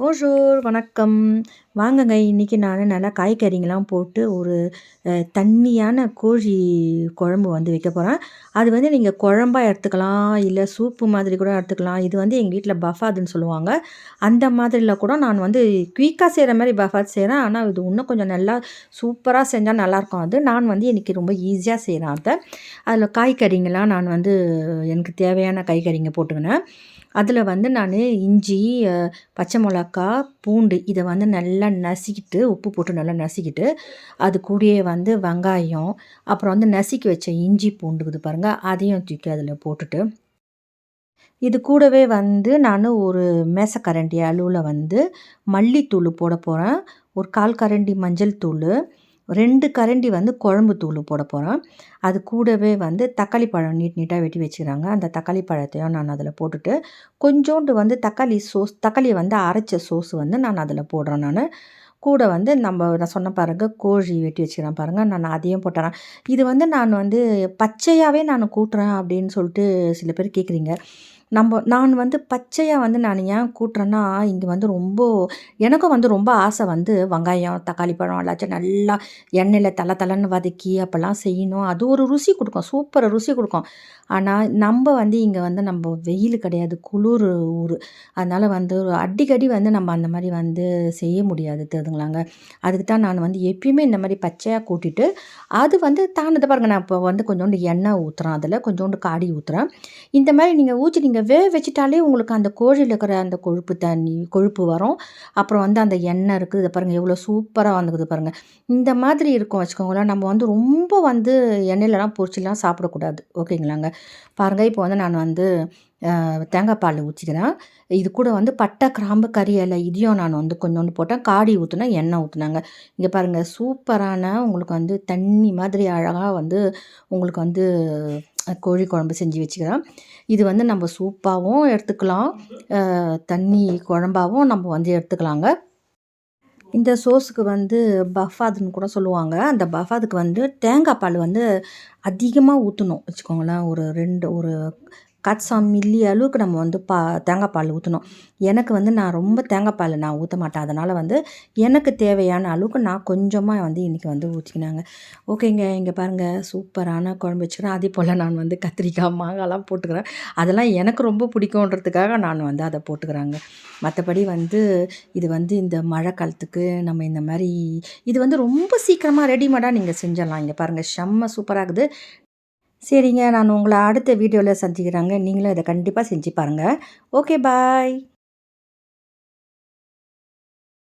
போஜூர் வணக்கம். வாங்கங்க இன்றைக்கி நான் நல்லா காய்கறிங்கெலாம் போட்டு ஒரு தண்ணியான கோழி குழம்பு வந்து வைக்க போகிறேன் அது வந்து நீங்கள் குழம்பாக எடுத்துக்கலாம் இல்லை சூப்பு மாதிரி கூட எடுத்துக்கலாம். இது வந்து எங்கள் வீட்டில் பஃபாதுன்னு சொல்லுவாங்க. அந்த மாதிரியில் கூட நான் வந்து குயிக்காக செய்கிற மாதிரி பஃபாத் செய்கிறேன் ஆனால் இது இன்னும் கொஞ்சம் நல்லா சூப்பராக செஞ்சால் நல்லாயிருக்கும் அது நான் வந்து இன்றைக்கி ரொம்ப ஈஸியாக செய்கிறேன் அதை. அதில் காய்கறிங்கெலாம் நான் வந்து எனக்கு தேவையான காய்கறிங்க போட்டுக்கினேன். அதில் வந்து நான் இஞ்சி பச்சை மிளகா பூண்டு இதை வந்து நல்லா நசுக்கிட்டு உப்பு போட்டு நல்லா நசுக்கிட்டு அது கூடயே வந்து வெங்காயம் அப்புறம் வந்து நசுக்கி வச்ச இஞ்சி பூண்டுக்குது பாருங்கள் அதையும் தூக்கி அதில் போட்டுட்டு இது கூடவே வந்து நான் ஒரு மேசக்கரண்டி அளவில் வந்து மல்லித்தூள் போட போகிறேன் ஒரு கால் கரண்டி மஞ்சள் தூள் ரெண்டு கரண்டி வந்து குழம்பு தூள் போட போகிறோம் அது கூடவே வந்து தக்காளி பழம் நீட் நீட்டாக வெட்டி வச்சுக்கிறாங்க. அந்த தக்காளி பழத்தையும் நான் அதில் போட்டுட்டு கொஞ்சோண்டு வந்து தக்காளி சோஸ் தக்காளியை வந்து அரைச்ச சோஸ் வந்து நான் அதில் போடுறேன் நான். கூட வந்து நம்ம நான் சொன்ன பாருங்கள் கோழி வெட்டி வச்சுக்கிறேன் பாருங்கள் நான் அதையும் போட்டுறேன். இது வந்து நான் வந்து பச்சையாகவே நான் கூட்டுறேன் அப்படின்னு சொல்லிட்டு சில பேர் கேட்குறீங்க நம்ம நான் வந்து பச்சையாக வந்து நான் ஏன் கூட்டுறேன்னா இங்கே வந்து ரொம்ப எனக்கும் வந்து ரொம்ப ஆசை வந்து வெங்காயம் தக்காளி பழம் எல்லாச்சும் நல்லா எண்ணெயில் தலை தலைன்னு வதக்கி அப்போல்லாம் செய்யணும். அது ஒரு ருசி கொடுக்கும் சூப்பராக ருசி கொடுக்கும். ஆனால் நம்ம வந்து இங்கே வந்து நம்ம வெயில் கிடையாது குளிர் ஊர். அதனால் வந்து அடிக்கடி வந்து நம்ம அந்த மாதிரி வந்து செய்ய முடியாது தெரியுதுங்களாங்க அதுக்கு தான் நான் வந்து எப்பயுமே இந்த மாதிரி பச்சையாக கூட்டிட்டு அது வந்து தானதை பாருங்கள் நான் இப்போ வந்து கொஞ்சோண்டு எண்ணெய் ஊற்றுறேன் அதில் கொஞ்சோண்டு காடி ஊற்றுறேன் இந்த மாதிரி நீங்கள் ஊற்றி நீங்கள் வே வச்சுட்டாலே உங்களுக்கு அந்த கோழியில் இருக்கிற அந்த கொழுப்பு தண்ணி கொழுப்பு வரும். அப்புறம் வந்து அந்த எண்ணெய் இருக்குது இதை பாருங்கள் எவ்வளோ சூப்பராக வந்துக்குது பாருங்கள் இந்த மாதிரி இருக்கும் வச்சுக்கோங்களேன் நம்ம வந்து ரொம்ப வந்து எண்ணெயிலலாம் பொரிச்சிலாம் சாப்பிடக்கூடாது. ஓகேங்களாங்க? பாருங்கள் இப்போ வந்து நான் வந்து தேங்காய் பால் ஊற்றிக்கிறேன் இது கூட வந்து பட்டை கிராம்பு கறி இலை இதையும் நான் வந்து கொஞ்சோண்டு போட்டேன். காடி ஊற்றுனா எண்ணெய் ஊற்றுனாங்க இங்கே பாருங்கள் சூப்பரான உங்களுக்கு வந்து தண்ணி மாதிரி அழகாக வந்து உங்களுக்கு வந்து கோழி குழம்பு செஞ்சு வச்சுக்கிறேன். இது வந்து நம்ம சூப்பாகவும் எடுத்துக்கலாம். தண்ணி குழம்பாகவும் நம்ம வந்து எடுத்துக்கலாங்க. இந்த சோஸுக்கு வந்து பஃபாதுன்னு கூட சொல்லுவாங்க. அந்த பஃபாதுக்கு வந்து தேங்காய் பால் வந்து அதிகமாக ஊற்றணும் வச்சுக்கோங்களேன் ஒரு ரெண்டு ஒரு கட்சம் மில்லி அளவுக்கு நம்ம வந்து பா தேங்காய் பால் ஊற்றணும் எனக்கு வந்து நான் ரொம்ப தேங்காய் பால் நான் ஊற்ற மாட்டேன். அதனால் வந்து எனக்கு தேவையான அளவுக்கு நான் கொஞ்சமாக வந்து இன்றைக்கி வந்து ஊற்றிக்கினாங்க ஓகேங்க இங்கே பாருங்கள் சூப்பரான குழம்பு வச்சுக்கிறேன். அதே போல் நான் வந்து கத்திரிக்காய் மாங்காய்லாம் போட்டுக்கிறேன். அதெல்லாம் எனக்கு ரொம்ப பிடிக்குன்றதுக்காக நான் வந்து அதை போட்டுக்கிறாங்க. மற்றபடி வந்து இது வந்து இந்த மழை காலத்துக்கு நம்ம இந்த மாதிரி இது வந்து ரொம்ப சீக்கிரமாக ரெடிமேடாக நீங்கள் செஞ்சிடலாம். இங்கே பாருங்கள் செம்ம சூப்பராக இருக்குது. சரிங்க நான் உங்களை அடுத்த வீடியோவில் சந்திக்கிறாங்க. நீங்களும் இதை கண்டிப்பாக செஞ்சு பாருங்கள் ஓகே பாய்.